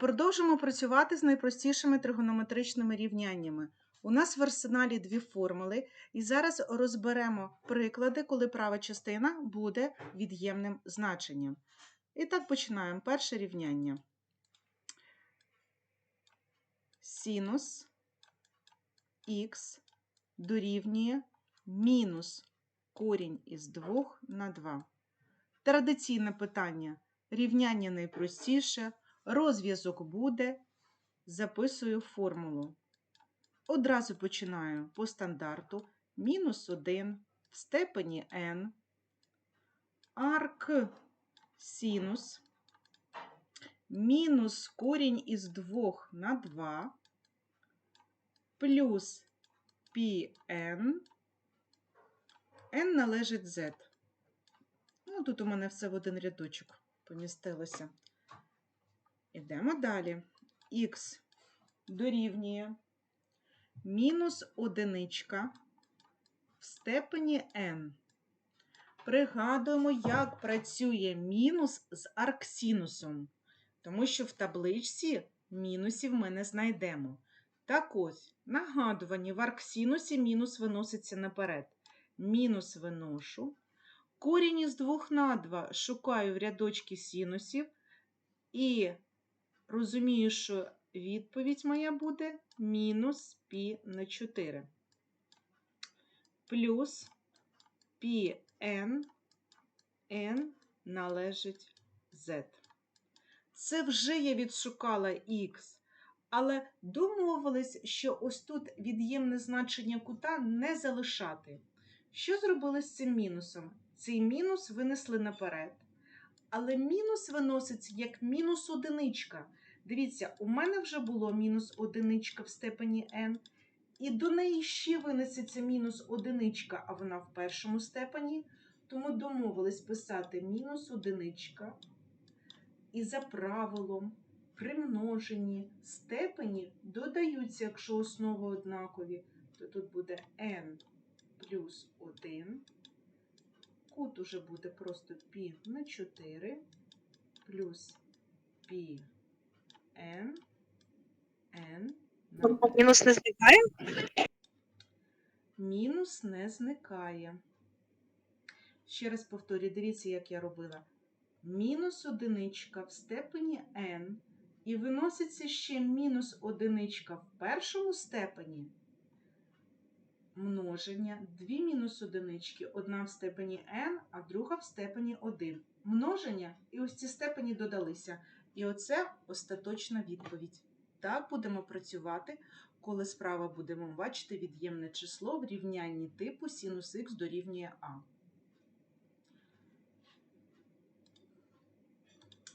Продовжимо працювати з найпростішими тригонометричними рівняннями. У нас в арсеналі дві формули, і зараз розберемо приклади, коли права частина буде від'ємним значенням. І так починаємо. Перше рівняння. Синус х дорівнює мінус корінь із 2 на 2. Традиційне питання. Рівняння найпростіше. Розв'язок буде. Записую формулу. Одразу починаю по стандарту. Мінус 1 в степені n. Арк синус. Мінус корінь із 2 на 2. Плюс πn. n належить z. Ну, тут у мене все в один рядочок помістилося. Ідемо далі. Х дорівнює мінус одиничка в степені n. Пригадуємо, як працює мінус з арксінусом, тому що в табличці мінусів ми не знайдемо. Так ось, нагадувані, в арксінусі мінус виноситься наперед. Мінус виношу. Корінь із 2 на 2 шукаю в рядочки синусів і розумію, що відповідь моя буде мінус π на 4. Плюс πn n належить z. Це вже я відшукала х, але домовились, що ось тут від'ємне значення кута не залишати. Що зробили з цим мінусом? Цей мінус винесли наперед. Але мінус виноситься як мінус одиничка. Дивіться, у мене вже було мінус одиничка в степені n, і до неї ще винесеться мінус одиничка, а вона в першому степені. Тому домовились писати мінус одиничка. І за правилом при множенні степені додаються, якщо основи однакові, то тут буде n плюс 1. Кут уже буде просто π на 4 плюс π n, n на Мінус не зникає? мінус не зникає. Ще раз повторюю, дивіться, як я робила. Мінус одиничка в степені n, і виноситься ще мінус одиничка в першому степені множення, дві мінус одинички, одна в степені n, а друга в степені 1. Множення, і ось ці степені додалися. І оце остаточна відповідь. Так будемо працювати, коли справа будемо бачити від'ємне число в рівнянні типу синус х дорівнює а.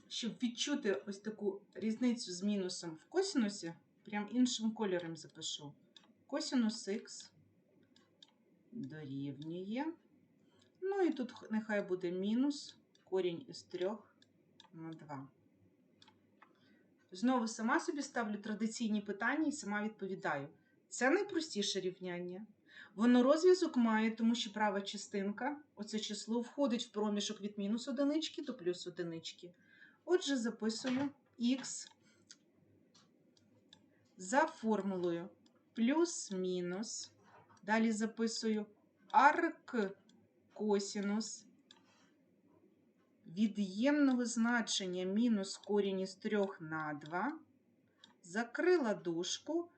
Щоб відчути ось таку різницю з мінусом в косинусі, прям іншим кольором запишу. Косинус х дорівнює. Ну і тут нехай буде мінус корінь із 3 на 2. Знову сама собі ставлю традиційні питання і сама відповідаю. Це найпростіше рівняння. Воно розв'язок має, тому що права частинка, оце число, входить в проміжок від мінус одинички до плюс одинички. Отже, записую х за формулою плюс-мінус. Далі записую арк косінус від'ємного значення мінус корінь із 3 на 2, закрила дужку,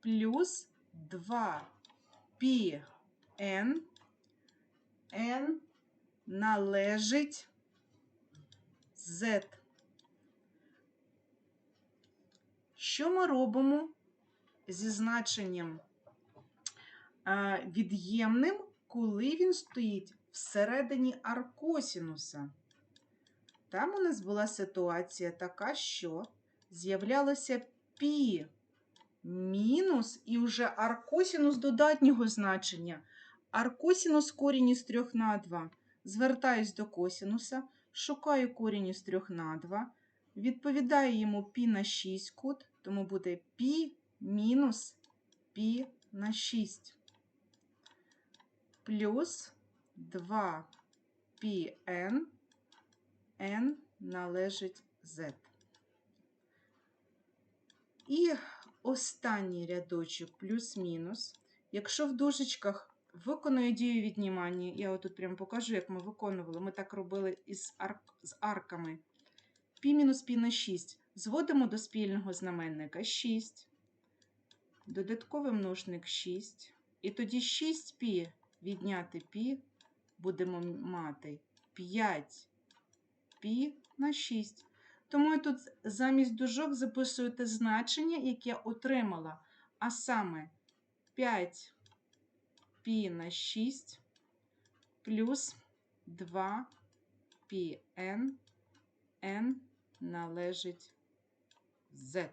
плюс 2 π n, n належить z. Що ми робимо зі значенням е, від'ємним, коли він стоїть всередині аркосінуса? Там у нас була ситуація така, що з'являлося пі мінус і вже аркосінус додатнього значення. Аркосінус корінь із 3 на 2. Звертаюсь до косінуса, шукаю корінь із 3 на 2, відповідаю йому пі на 6 кут, тому буде пі мінус пі на 6. Плюс 2 πn n належить z. І останній рядочок плюс-мінус. Якщо в дужечках виконую дію віднімання, я отут прямо покажу, як ми виконували. Ми так робили із арк, з арками. Пі мінус пі на 6. Зводимо до спільного знаменника 6. Додатковий множник 6. І тоді 6 пі відняти пі будемо мати 5 пі на 6. Тому я тут замість дужок записую те значення, яке я отримала. А саме 5 пі на 6 плюс 2 пі n, n належить z.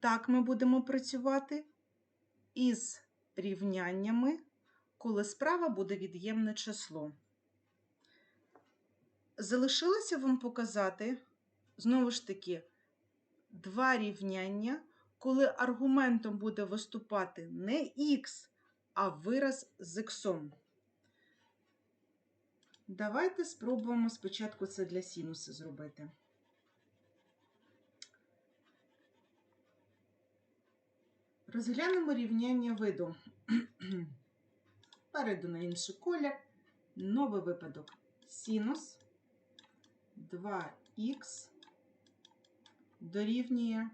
Так ми будемо працювати із рівняннями, коли справа буде від'ємне число. Залишилося вам показати, знову ж таки, два рівняння, коли аргументом буде виступати не х, а вираз з х. Давайте спробуємо спочатку це для синуса зробити. Розглянемо рівняння виду. Перейду на інший колір. Новий випадок. Синус 2х дорівнює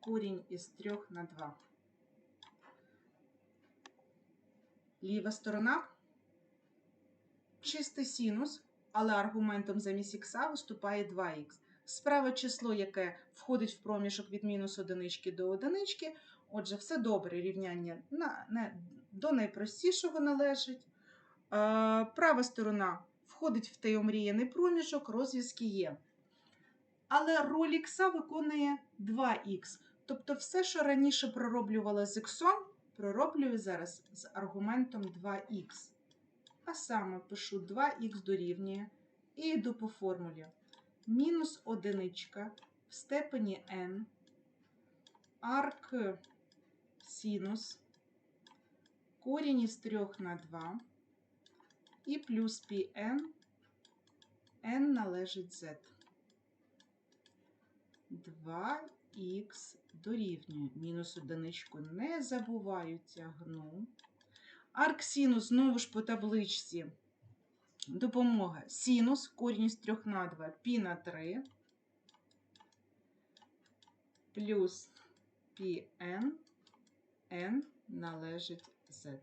корінь із 3 на 2. Ліва сторона чистий синус, але аргументом замість х виступає 2х. Справа число, яке входить в проміжок від мінус одинички до одинички. Отже, все добре, рівняння на, не, до найпростішого належить. Е, права сторона входить в той проміжок, розв'язки є. Але роль х виконує 2х. Тобто все, що раніше пророблювала з х, пророблюю зараз з аргументом 2х. А саме пишу 2х дорівнює і йду по формулі. Мінус одиничка в степені n, арк синус, корінь із 3 на 2 і плюс πn, n належить z. 2х дорівнює. Мінус одиничку не забуваю, тягну. Арксинус знову ж по табличці. Допомога. Синус, корінь з 3 на 2, пі на 3, плюс πn, n належить z.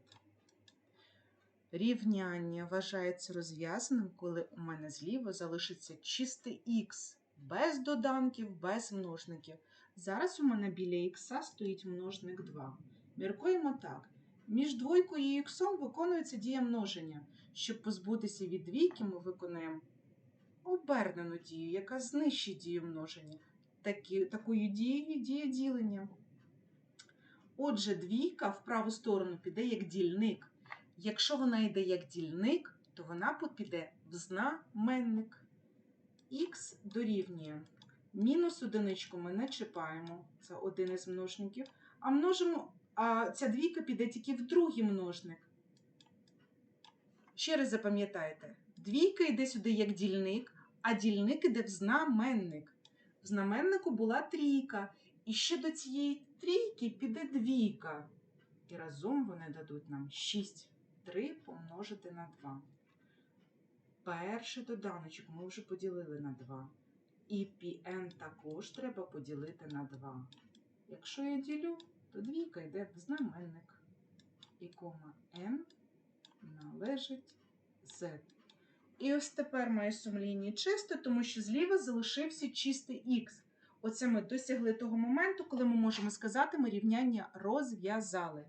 Рівняння вважається розв'язаним, коли у мене зліва залишиться чистий х, без доданків, без множників. Зараз у мене біля х стоїть множник 2. Міркуємо так. Між двойкою і х виконується дія множення. Щоб позбутися від двійки, ми виконуємо обернену дію, яка знищить дію множення. Такі, такою дією діє ділення. Отже, двійка в праву сторону піде як дільник. Якщо вона йде як дільник, то вона піде в знаменник. Х дорівнює. Мінус одиничку ми не чіпаємо, це один із множників, а множимо, а ця двійка піде тільки в другий множник. Ще раз запам'ятайте, двійка йде сюди як дільник, а дільник іде в знаменник. В знаменнику була трійка, і ще до цієї трійки піде двійка. І разом вони дадуть нам 6. 3 помножити на 2. Перший доданочок ми вже поділили на 2. І πn також треба поділити на 2. Якщо я ділю, то двійка йде в знаменник. І кома n належить z. І ось тепер моє сумління чисте, тому що зліва залишився чистий х. Оце ми досягли того моменту, коли ми можемо сказати, ми рівняння розв'язали.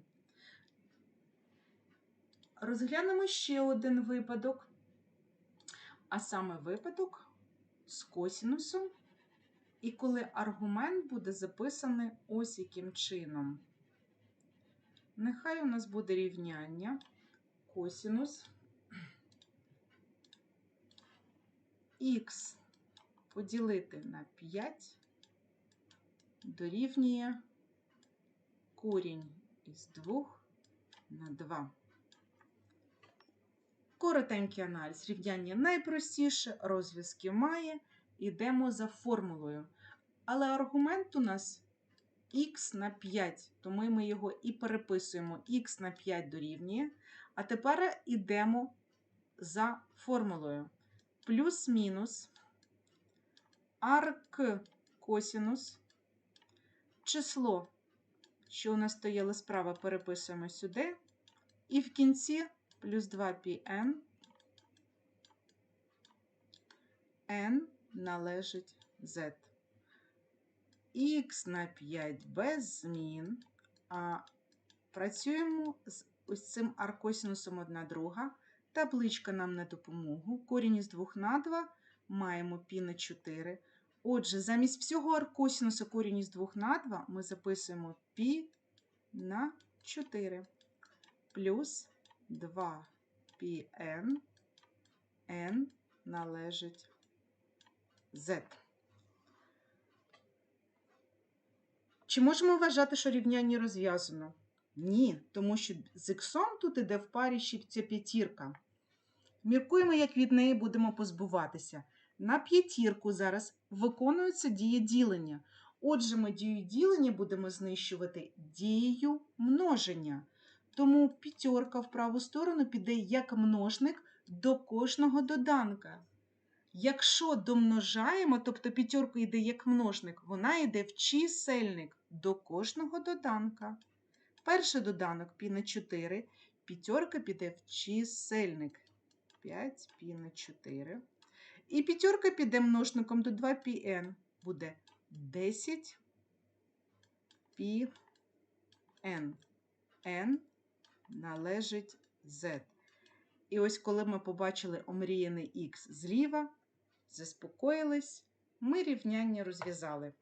Розглянемо ще один випадок, а саме випадок з косінусом, і коли аргумент буде записаний ось яким чином. Нехай у нас буде рівняння косінус х поділити на 5 дорівнює корінь із 2 на 2. Коротенький аналіз рівняння найпростіше, розв'язки має. йдемо за формулою. Але аргумент у нас х на 5, тому ми його і переписуємо х на 5 дорівнює. А тепер йдемо за формулою. Плюс-мінус арк косінус. Число, що у нас стояло справа, переписуємо сюди. І в кінці плюс 2πn, n належить z. Х на 5 без змін. А Працюємо з ось цим аркосінусом 1 друга. Табличка нам на допомогу. Корінь із 2 на 2 маємо пі на 4. Отже, замість всього аркосінуса корінь із 2 на 2 ми записуємо пі на 4 плюс 2 πn n належить z. Чи можемо вважати, що рівняння розв'язано? Ні, тому що з іксом тут іде в парі ще ця п'ятірка. Міркуємо, як від неї будемо позбуватися. На п'ятірку зараз виконується дія ділення. Отже, ми дію ділення будемо знищувати дією множення. Тому п'ятерка в праву сторону піде як множник до кожного доданка. Якщо домножаємо, тобто п'ятерка йде як множник, вона йде в чисельник до кожного доданка. Перший доданок пі на 4, п'ятерка піде в чисельник 5 пі на 4. І п'ятерка піде множником до 2 πn, буде 10 πn. n належить z. І ось коли ми побачили омріяний х зліва, заспокоїлись, ми рівняння розв'язали.